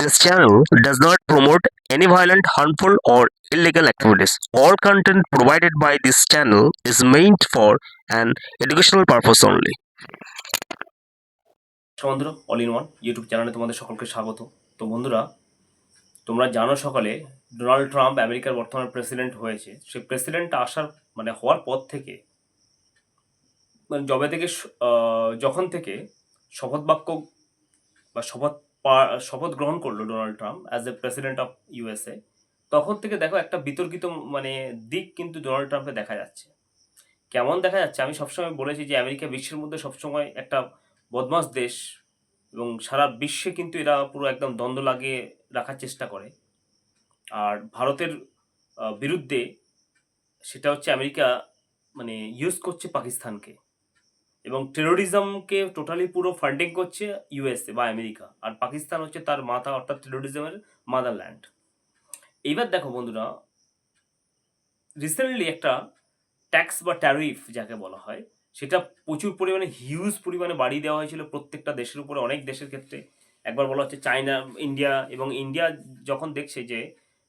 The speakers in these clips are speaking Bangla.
This channel does not promote any violent, harmful, or illegal activities. All content provided by this channel is meant for an educational purpose only. বন্ধুরা অল ইন ওয়ান ইউটিউব চ্যানেলে তোমাদের সকলকে স্বাগত তো বন্ধুরা তোমরা জানো সকালে ডোনাল্ড ট্রাম্প আমেরিকার বর্তমান প্রেসিডেন্ট হয়েছে সেই প্রেসিডেন্ট আসার মানে হওয়ার পর থেকে মানে জবে থেকে স- যখন থেকে শপথ বাক্য বা শপথ শপথ গ্রহণ করল Donald Trump as a president of USA তখন থেকে দেখো একটা বিতর্কিত মানে দিক কিন্তু ডোনাল্ড ট্রাম্পে দেখা যাচ্ছে। কেমন দেখা যাচ্ছে? আমি সবসময় বলেছি যে আমেরিকা বিশ্বের মধ্যে সবসময় একটা বদমাস দেশ এবং সারা বিশ্বে কিন্তু এরা পুরো একদম দ্বন্দ্ব লাগিয়ে রাখার চেষ্টা করে। আর ভারতের বিরুদ্ধে সেটা হচ্ছে আমেরিকা মানে ইউজ করছে পাকিস্তানকে। এবং টেরোরিজমকে টোটালি পুরো ফান্ডিং করছে ইউএসএ বা আমেরিকা আর পাকিস্তান হচ্ছে তার মাথা, অর্থাৎ টেরোরিজমের মাদারল্যান্ড এইবার দেখো বন্ধুরা রিসেন্টলি একটা ট্যাক্স বা ট্যারিফ যাকে বলা হয়, সেটা প্রচুর পরিমাণে হিউজ পরিমাণে বাড়িয়ে দেওয়া হয়েছিল প্রত্যেকটা দেশের উপরে, অনেক দেশের ক্ষেত্রে। একবার বলা হচ্ছে চায়না ইন্ডিয়া এবং ইন্ডিয়া যখন দেখছে যে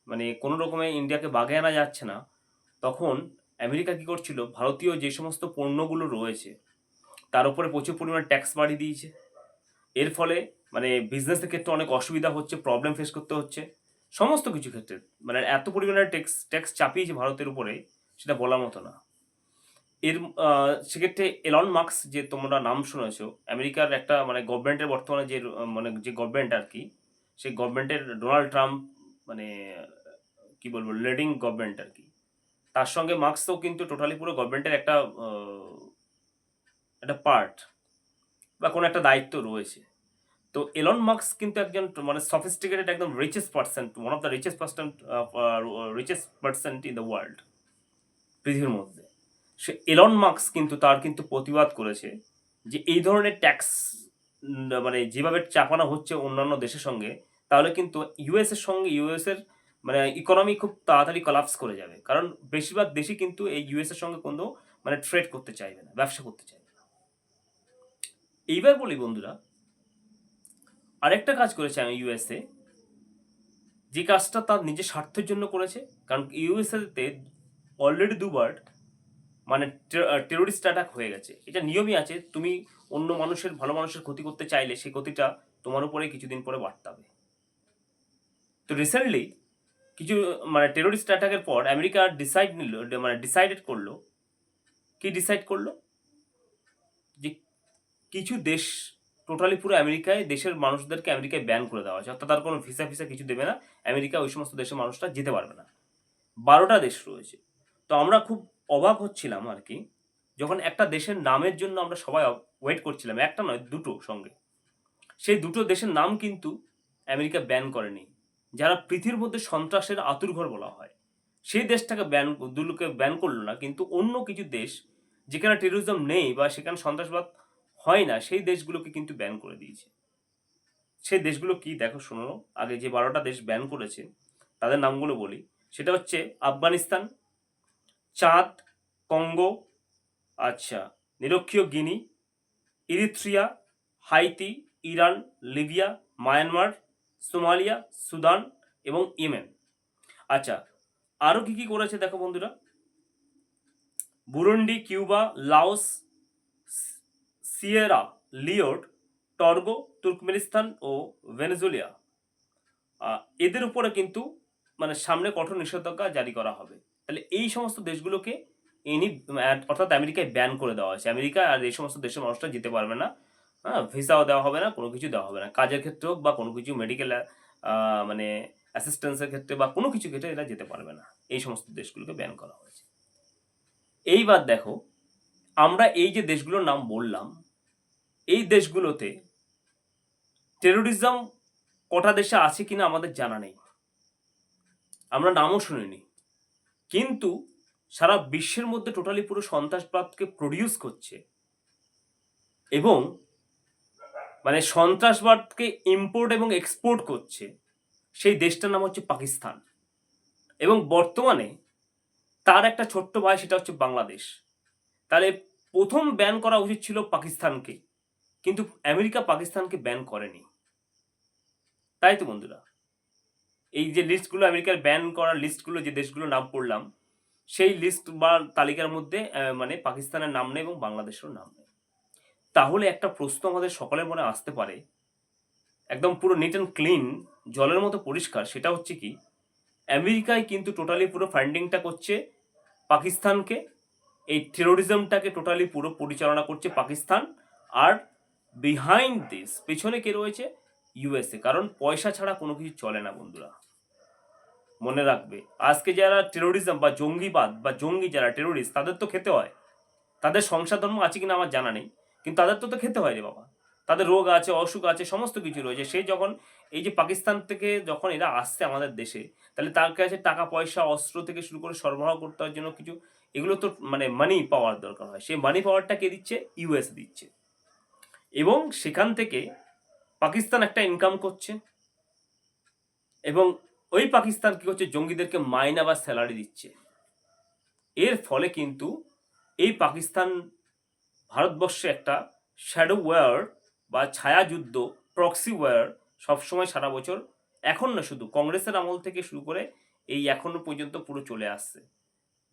মানে কোনো রকমে ইন্ডিয়াকে বাগে আনা যাচ্ছে না, তখন আমেরিকা কী করছিল, ভারতীয় যে সমস্ত পণ্যগুলো রয়েছে তার উপরে প্রচুর পরিমাণে ট্যাক্স বাড়িয়ে দিয়েছে। এর ফলে মানে বিজনেসের ক্ষেত্রে অনেক অসুবিধা হচ্ছে প্রবলেম ফেস করতে হচ্ছে। সমস্ত কিছু ক্ষেত্রে। মানে এত পরিমাণে ট্যাক্স ট্যাক্স চাপিয়েছে ভারতের উপরে, সেটা বলার মতো না। এর সেক্ষেত্রে এলন মার্কস যে তোমরা নাম শুনেছো, আমেরিকার একটা মানে গভর্নমেন্টের বর্তমানে যে মানে যে গভর্নমেন্ট আর কি, সেই গভর্নমেন্টের ডোনাল্ড ট্রাম্প মানে কি বলব লিডিং গভর্নমেন্ট আর কি। তার সঙ্গে মার্কসও কিন্তু টোটালি পুরো গভর্নমেন্টের একটা একটা পার্ট বা কোনো একটা দায়িত্ব রয়েছে। তো এলন মার্কস কিন্তু একজন মানে সফিস্টিকেটেড একদম richest percent one of the richest percent richest percent in the world পৃথিবীর মধ্যে। সে এলন মার্কস কিন্তু তার কিন্তু প্রতিবাদ করেছে যে এই ধরনের ট্যাক্স মানে যেভাবে চাপানো হচ্ছে অন্যান্য দেশের সঙ্গে, তাহলে কিন্তু ইউএস এর সঙ্গে ইউএস এর মানে ইকোনমি খুব তাড়াতাড়ি কলাপস করে যাবে। কারণ বেশিরভাগ দেশই কিন্তু এই ইউএস এর সঙ্গে কোনো মানে ট্রেড করতে চাইবে না, ব্যবসা করতে চাইবে এইবার বলি বন্ধুরা, আরেকটা কাজ করেছে আমি ইউএসএ যে কাজটা তার নিজের স্বার্থের জন্য করেছে, কারণ ইউএসএতে অলরেডি দুবার মানে টেরোরিস্ট অ্যাটাক হয়ে গেছে। এটা নিয়মই আছে, তুমি অন্য মানুষের, ভালো মানুষের ক্ষতি করতে চাইলে সেই ক্ষতিটা তোমার উপরে কিছুদিন পরে বাড়তে হবে। তো রিসেন্টলি কিছু মানে টেরোরিস্ট অ্যাটাকের পর আমেরিকা ডিসাইড নিল মানে ডিসাইডেড করল। কি ডিসাইড করল? কিছু দেশ টোটালি পুরো আমেরিকায়, দেশের মানুষদেরকে আমেরিকায় ব্যান করে দেওয়া হয়েছে। অর্থাৎ তার কোনো ভিসা ফিসা কিছু দেবে না। আমেরিকা ওই সমস্ত দেশের মানুষরা যেতে পারবে না। বারোটা দেশ রয়েছে। তো আমরা খুব অবাক হচ্ছিলাম আর কি, যখন একটা দেশের নামের জন্য আমরা সবাই ওয়েট করছিলাম। একটা নয়, দুটো সঙ্গে। সেই দুটো দেশের নাম কিন্তু আমেরিকা ব্যান করেনি। যারা পৃথিবীর মধ্যে সন্ত্রাসের আতুরঘর বলা হয়, সেই দেশটাকে ব্যান দুলোকে ব্যান করল না। কিন্তু অন্য কিছু দেশ, যেখানে টেরোরিজম নেই বা সেখানে সন্ত্রাসবাদ হয় না, সেই দেশগুলোকে কিন্তু ব্যান করে দিয়েছে। সেই দেশগুলো কি দেখো শোনো, আগে যে বারোটা দেশ ব্যান করেছে, তাদের নামগুলো বলি। সেটা হচ্ছে আফগানিস্তান, চাঁদ, কঙ্গো আচ্ছা নিরক্ষীয় Guinea Eritrea Haiti, Iran, Libya, Myanmar, Somalia, Sudan এবং ইয়েমেন। আচ্ছা আরও কি কি করেছে দেখো বন্ধুরা? Burundi, Cuba, Laos Sierra Leone Togo, Turkmenistan ও ভেনেজুলিয়া এদের উপরে কিন্তু মানে সামনে কঠোর নিষেধাজ্ঞা জারি করা হবে। তাহলে এই সমস্ত দেশগুলোকে এনি অর্থাৎ আমেরিকায় ব্যান করে দেওয়া হয়েছে। আমেরিকা আর এই সমস্ত দেশের মানুষরা যেতে পারবে না। হ্যাঁ ভিসাও দেওয়া হবে না, কোনো কিছু দেওয়া হবে না। কাজের ক্ষেত্রে হোক বা কোনো কিছু মেডিকেল মানে অ্যাসিস্ট্যান্সের ক্ষেত্রে বা কোনো কিছু ক্ষেত্রে এরা যেতে পারবে না। এই সমস্ত দেশগুলোকে ব্যান করা হয়েছে। এইবার দেখো, আমরা এই যে দেশগুলোর নাম বললাম এই দেশগুলোতে টেরোরিজম কটা দেশে আছে কিনা আমাদের জানা নেই। আমরা নামও শুনিনি। কিন্তু সারা বিশ্বের মধ্যে টোটালি পুরো সন্ত্রাসবাদকে প্রডিউস করছে এবং মানে সন্ত্রাসবাদকে ইম্পোর্ট এবং এক্সপোর্ট করছে সেই দেশটার নাম হচ্ছে পাকিস্তান। এবং বর্তমানে তার একটা ছোট্ট ভাই, সেটা হচ্ছে বাংলাদেশ। তাহলে প্রথম ব্যান করা উচিত ছিল পাকিস্তানকে। কিন্তু আমেরিকা পাকিস্তানকে ব্যান করেনি। তাই তো বন্ধুরা, এই যে লিস্টগুলো আমেরিকার ব্যান করার লিস্টগুলো যে দেশগুলো নাম পড়লাম, সেই লিস্ট বা তালিকার মধ্যে মানে পাকিস্তানের নাম নেই এবং বাংলাদেশেরও নাম নেই। তাহলে একটা প্রশ্ন আমাদের সকলের মনে আসতে পারে, একদম পুরো নিট অ্যান্ড ক্লিন জলের মতো পরিষ্কার, সেটা হচ্ছে কি আমেরিকায় কিন্তু টোটালি পুরো ফান্ডিংটা করছে পাকিস্তানকে, এই টেরোরিজমটাকে টোটালি পুরো পরিচালনা করছে পাকিস্তান, আর বিহাইন্ড দিস পেছনে কে রয়েছে? ইউএসএ কারণ পয়সা ছাড়া কোনো কিছু চলে না বন্ধুরা। মনে রাখবে, আজকে যারা টেরোরিজম বা জঙ্গিবাদ বা জঙ্গি যারা টেরোরিস্ট তাদের তো খেতে হয়। তাদের সংসার ধর্ম আছে কিনা আমার জানা নেই, কিন্তু তাদের তো তো খেতে হয় রে বাবা। তাদের রোগ আছে, অসুখ আছে, সমস্ত কিছু রয়েছে। সে যখন এই যে পাকিস্তান থেকে যখন এরা আসছে আমাদের দেশে, তাহলে তার কাছে টাকা, পয়সা, অস্ত্র থেকে শুরু করে সরবরাহ করতে জন্য কিছু, এগুলো তো মানে মানি পাওয়ার দরকার হয়। সেই মানি পাওয়ারটা কে দিচ্ছে? ইউএস দিচ্ছে। এবং সেখান থেকে পাকিস্তান একটা ইনকাম করছে। এবং ওই পাকিস্তান কি করছে? জঙ্গিদেরকে মাইনা বা স্যালারি দিচ্ছে। এর ফলে কিন্তু এই পাকিস্তান ভারতবর্ষে একটা শ্যাডো ওয়ার বা ছায়াযুদ্ধ প্রক্সি ওয়ার সবসময় সারা বছর এখন না শুধু, কংগ্রেসের আমল থেকে শুরু করে এই এখনও পর্যন্ত পুরো চলে আসছে।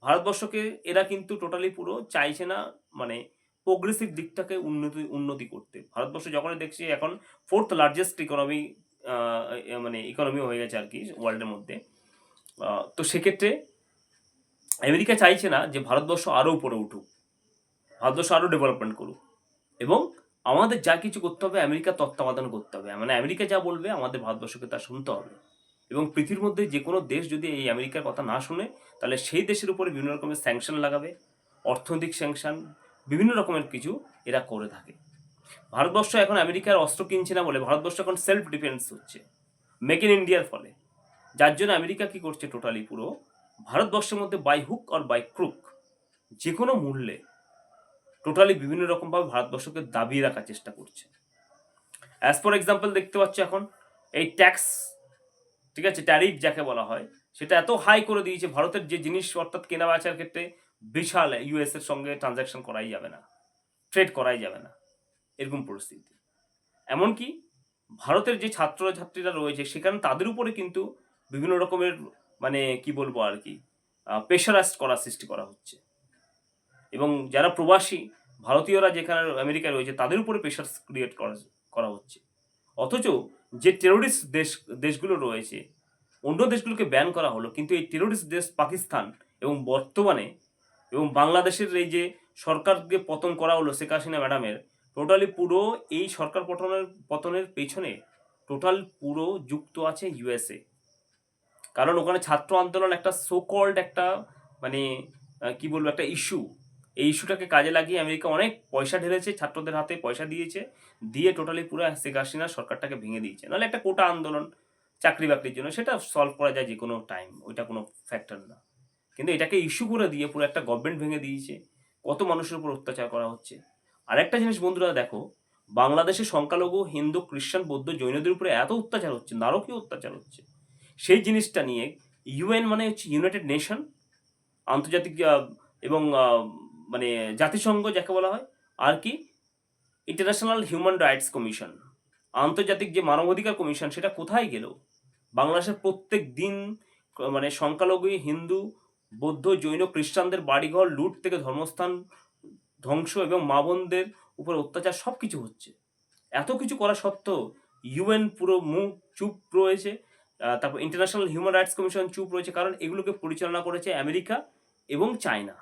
ভারতবর্ষকে এরা কিন্তু টোটালি পুরো চাইছে না মানে প্রোগ্রেসিভ দিকটাকে উন্নতি উন্নতি করতে। ভারতবর্ষ যখন দেখছি এখন ফোর্থ লার্জেস্ট ইকোনমি মানে ইকোনমি হয়ে গেছে আর কি ওয়ার্ল্ডের মধ্যে। তো সেক্ষেত্রে আমেরিকা চাইছে না যে ভারতবর্ষ আরও উপরে উঠুক। ভারতবর্ষ আরও ডেভেলপমেন্ট করুক। এবং আমাদের যা কিছু করতে হবে, আমেরিকা তত্ত্বাবধান করতে হবে। মানে আমেরিকা যা বলবে, আমাদের ভারতবর্ষকে তা শুনতে হবে। এবং পৃথিবীর মধ্যে যে কোনো দেশ যদি এই আমেরিকার কথা না শুনে, তাহলে সেই দেশের উপরে বিভিন্ন রকমের স্যাংশন লাগাবে। অর্থনৈতিক স্যাংশন বিভিন্ন রকমের কিছু এরা করে থাকে। ভারতবর্ষ এখন আমেরিকার অস্ত্র কিনছে না বলে ভারতবর্ষ এখন সেলফ ডিফেন্স হচ্ছে মেক ইন ইন্ডিয়ার ফলে। যার জন্য আমেরিকা কি করছে টোটালি পুরো? ভারতবর্ষের মধ্যে বাই হুক আর বাই ক্রুক যে কোনো মূল্যে টোটালি বিভিন্ন রকমভাবে ভারতবর্ষকে দাবিয়ে রাখার চেষ্টা করছে। অ্যাজ ফর এক্সাম্পল দেখতে পাচ্ছ এখন এই ট্যাক্স ঠিক আছে ট্যারিফ যাকে বলা হয়, সেটা এত হাই করে দিয়েছে, ভারতের যে জিনিস অর্থাৎ কেনা বেচার ক্ষেত্রে বিশাল ইউএস এর সঙ্গে ট্রানজাকশন করাই যাবে না ট্রেড করাই যাবে না, এরকম পরিস্থিতি। এমনকি ভারতের যে ছাত্রছাত্রীরা রয়েছে, সেখানে তাদের উপরে কিন্তু বিভিন্ন রকমের মানে কি বলব আর কি প্রেশারাইজ করার সৃষ্টি করা হচ্ছে। এবং যারা প্রবাসী, ভারতীয়রা যেখানে আমেরিকায় রয়েছে, তাদের উপরে প্রেশার ক্রিয়েট করা করা হচ্ছে। অথচ যে টেরোরিস্ট দেশ, দেশগুলো রয়েছে, অন্য দেশগুলোকে ব্যান করা হলো, কিন্তু এই টেরোরিস্ট দেশ পাকিস্তান এবং বর্তমানে এবং বাংলাদেশের এই যে সরকারকে পতন করা হলো শেখ হাসিনা ম্যাডামের, টোটালি পুরো এই সরকার পতনের পতনের পেছনে টোটাল পুরো যুক্ত আছে ইউএসএ কারণ ওখানে ছাত্র আন্দোলন একটা সোকল্ড একটা মানে কি বলব, একটা ইস্যু এই ইস্যুটাকে কাজে লাগিয়ে আমেরিকা অনেক পয়সা ঢেলেছে, ছাত্রদের হাতে পয়সা দিয়েছে, দিয়ে টোটালি পুরো শেখ হাসিনা সরকারটাকে ভেঙে দিয়েছে। নাহলে একটা কোটা আন্দোলন চাকরি বাকরির জন্য সেটা সলভ করা যায় যে কোনো টাইম ওইটা কোনো ফ্যাক্টর না। কিন্তু এটাকে ইস্যু করে দিয়ে পুরো একটা গভর্নমেন্ট ভেঙে দিয়েছে। কত মানুষের উপর অত্যাচার করা হচ্ছে। আরেকটা জিনিস বন্ধুরা দেখো, বাংলাদেশে সংখ্যালঘু, হিন্দু, খ্রিস্টান, বৌদ্ধ জৈনদের উপরে এত অত্যাচার হচ্ছে, নারকীয় অত্যাচার হচ্ছে। সেই জিনিসটা নিয়ে ইউএন মানে হচ্ছে ইউনাইটেড নেশন আন্তর্জাতিক এবং মানে জাতিসংঘ যাকে বলা হয়, আর কি ইন্টারন্যাশনাল হিউম্যান রাইটস কমিশন আন্তর্জাতিক যে মানবাধিকার কমিশন সেটা কোথায় গেল? বাংলাদেশের প্রত্যেক দিন মানে সংখ্যালঘু, হিন্দু বৌদ্ধ, জৈন, খ্রিস্টানদের বাড়িঘর, লুট থেকে ধর্মস্থান ধ্বংস এবং মা বোনদের উপর অত্যাচার সব কিছু হচ্ছে। এত কিছু করা সত্ত্বেও ইউএন পুরো মুখ চুপ রয়েছে তারপর ইন্টারন্যাশনাল হিউম্যান রাইটস কমিশন চুপ রয়েছে কারণ এগুলোকে পরিচালনা করেছে আমেরিকা এবং চায়না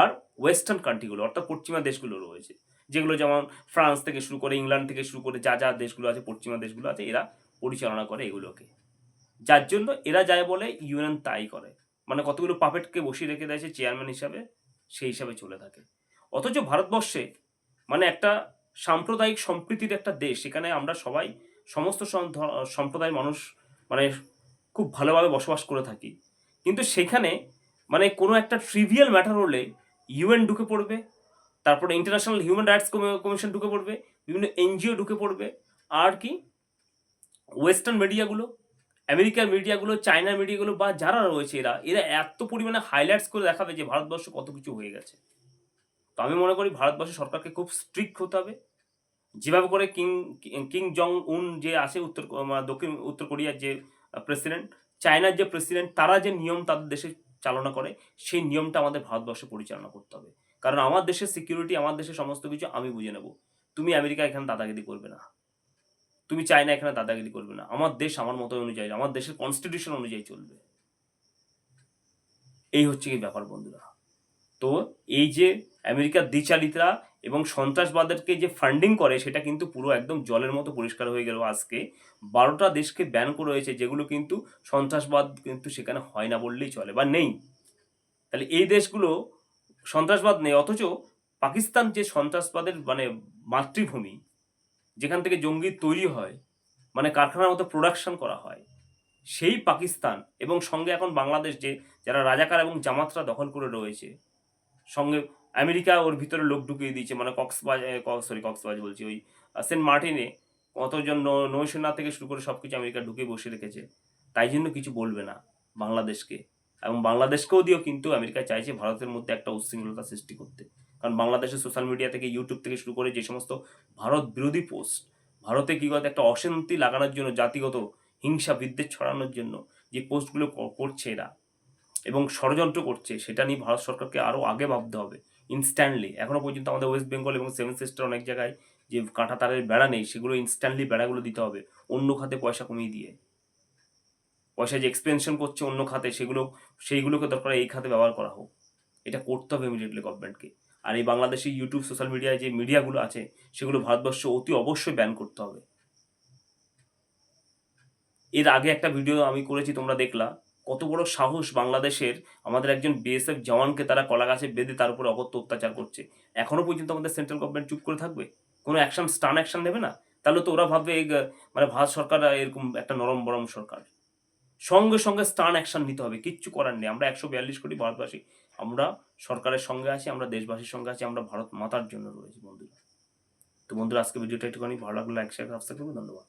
আর ওয়েস্টার্ন কান্ট্রিগুলো অর্থাৎ পশ্চিমা দেশগুলো রয়েছে, যেগুলো যেমন ফ্রান্স থেকে শুরু করে ইংল্যান্ড থেকে শুরু করে যা যা দেশগুলো আছে, পশ্চিমা দেশগুলো আছে, এরা পরিচালনা করে এগুলোকে। যার জন্য এরা যায় বলে ইউএন তাই করে। মানে কতগুলো পাপেটকে বসিয়ে রেখে দিয়েছে চেয়ারম্যান হিসাবে, সেই হিসাবে চলে থাকে। অথচ ভারতবর্ষে মানে একটা সাম্প্রদায়িক সম্প্রীতির একটা দেশ এখানে আমরা সবাই সমস্ত সম- সম্প্রদায়ের মানুষ মানে খুব ভালোভাবে বসবাস করে থাকি। কিন্তু সেখানে মানে কোনো একটা ট্রিভিয়াল ম্যাটার হলে ইউএন ঢুকে পড়বে, তারপরে ইন্টারন্যাশনাল হিউম্যান রাইটস কমিশন ঢুকে পড়বে, বিভিন্ন এনজিও ঢুকে পড়বে, আর কি ওয়েস্টার্ন মিডিয়াগুলো আমেরিকার মিডিয়াগুলো চায়নার মিডিয়াগুলো বা যারা রয়েছে এরা এরা এত পরিমাণে হাইলাইটস করে দেখাবে যে ভারতবর্ষ কত কিছু হয়ে গেছে। তো আমি মনে করি ভারতবর্ষের সরকারকে খুব স্ট্রিক্ট হতে হবে। যেভাবে করে কিং কিং জং উন যে আছে উত্তর দক্ষিণ, উত্তর কোরিয়ার যে প্রেসিডেন্ট চায়নার যে প্রেসিডেন্ট তারা যে নিয়ম তাদের দেশে চালনা করে, সেই নিয়মটা আমাদের ভারতবর্ষে পরিচালনা করতে হবে। কারণ আমার দেশের সিকিউরিটি আমার দেশের সমস্ত কিছু আমি বুঝে নেব। তুমি আমেরিকা এখানে দাদাগিরি করবে না। তুমি চাই না এখানে দাদাগিরি করবে না। আমার দেশ আমার মতো অনুযায়ী, আমার দেশের কনস্টিটিউশন অনুযায়ী চলবে। এই হচ্ছে কি ব্যাপার বন্ধুরা? তো এই যে আমেরিকার দ্বিচারিতরা এবং সন্ত্রাসবাদেরকে যে ফান্ডিং করে, সেটা কিন্তু পুরো একদম জলের মতো পরিষ্কার হয়ে গেল আজকে। বারোটা দেশকে ব্যান করে রয়েছে, যেগুলো কিন্তু সন্ত্রাসবাদ কিন্তু সেখানে হয় না বললেই চলে, বা নেই। তাহলে এই দেশগুলো সন্ত্রাসবাদ নেই, অথচ পাকিস্তান যে সন্ত্রাসবাদের মানে মাতৃভূমি যেখান থেকে জঙ্গি তৈরি হয় মানে কারখানার মতো প্রোডাকশন করা হয়, সেই পাকিস্তান এবং সঙ্গে এখন বাংলাদেশ যে, যারা রাজাকার এবং জামাতরা দখল করে রয়েছে, সঙ্গে আমেরিকা ওর ভিতরে লোক ঢুকিয়ে দিয়েছে মানে কক্সবাজার সরি কক্সবাজ বলছি, ওই সেন্ট মার্টিনে কতজন নৌসেনা থেকে শুরু করে সব কিছু আমেরিকা ঢুকে বসে রেখেছে, তাই জন্য কিছু বলবে না বাংলাদেশকে। এবং বাংলাদেশকেও দিয়েও কিন্তু আমেরিকা চাইছে ভারতের মধ্যে একটা উচ্ছৃঙ্খলতা সৃষ্টি করতে। কারণ বাংলাদেশের সোশ্যাল মিডিয়া থেকে ইউটিউব থেকে শুরু করে যে সমস্ত ভারত বিরোধী পোস্ট ভারতে কী করতে একটা অশান্তি লাগানোর জন্য, জাতিগত হিংসা বিদ্বেষ ছড়ানোর জন্য যে পোস্টগুলো করছে এরা এবং ষড়যন্ত্র করছে, সেটা নিয়ে ভারত সরকারকে আরও আগে ভাবতে হবে ইনস্ট্যান্টলি এখনও পর্যন্ত আমাদের ওয়েস্ট বেঙ্গল এবং সেভেন সিস্টার অনেক জায়গায় যে কাঁটা তারের বেড়া নেই, সেগুলো ইনস্ট্যান্টলি বেড়াগুলো দিতে হবে অন্য খাতে পয়সা কমিয়ে দিয়ে। পয়সা যে এক্সপেনশন করছে অন্য খাতে, সেগুলো, সেইগুলোকে দরকার এই খাতে ব্যবহার করা হোক। এটা করতে হবে ইমিডিয়েটলি গভর্নমেন্টকে আর এই বাংলাদেশি ইউটিউব সোশ্যাল মিডিয়ায় যে মিডিয়াগুলো আছে, সেগুলো ভারতবর্ষ অতি অবশ্যই ব্যান করতে হবে। এর আগে একটা ভিডিও আমি করেছি, তোমরা দেখলা। কত বড় সাহস বাংলাদেশের, আমাদের একজন বিএসএফ জওয়ানকে তারা কলা গাছে বেঁধে তার উপরে অকথ্য অত্যাচার করছে। এখনও পর্যন্ত আমাদের সেন্ট্রাল গভর্নমেন্ট চুপ করে থাকবে? কোনো অ্যাকশন স্টান অ্যাকশন নেবে না? তাহলে তো ওরা ভাববে মানে ভারত সরকার এরকম একটা নরম বরম সরকার। সঙ্গে সঙ্গে স্টান অ্যাকশন নিতে হবে, কিচ্ছু করার নেই। আমরা একশো বিয়াল্লিশ কোটি ভারতবাসী। আমরা সরকারের সঙ্গে আছি, আমরা দেশবাসীর সঙ্গে আছি, আমরা ভারত মাতার জন্য রয়েছি বন্ধুরা। তো বন্ধুরা, আজকে ভিডিওটা একটুখানি ভালো লাগল লাইক শেয়ার সাবস্ক্রাইব ধন্যবাদ।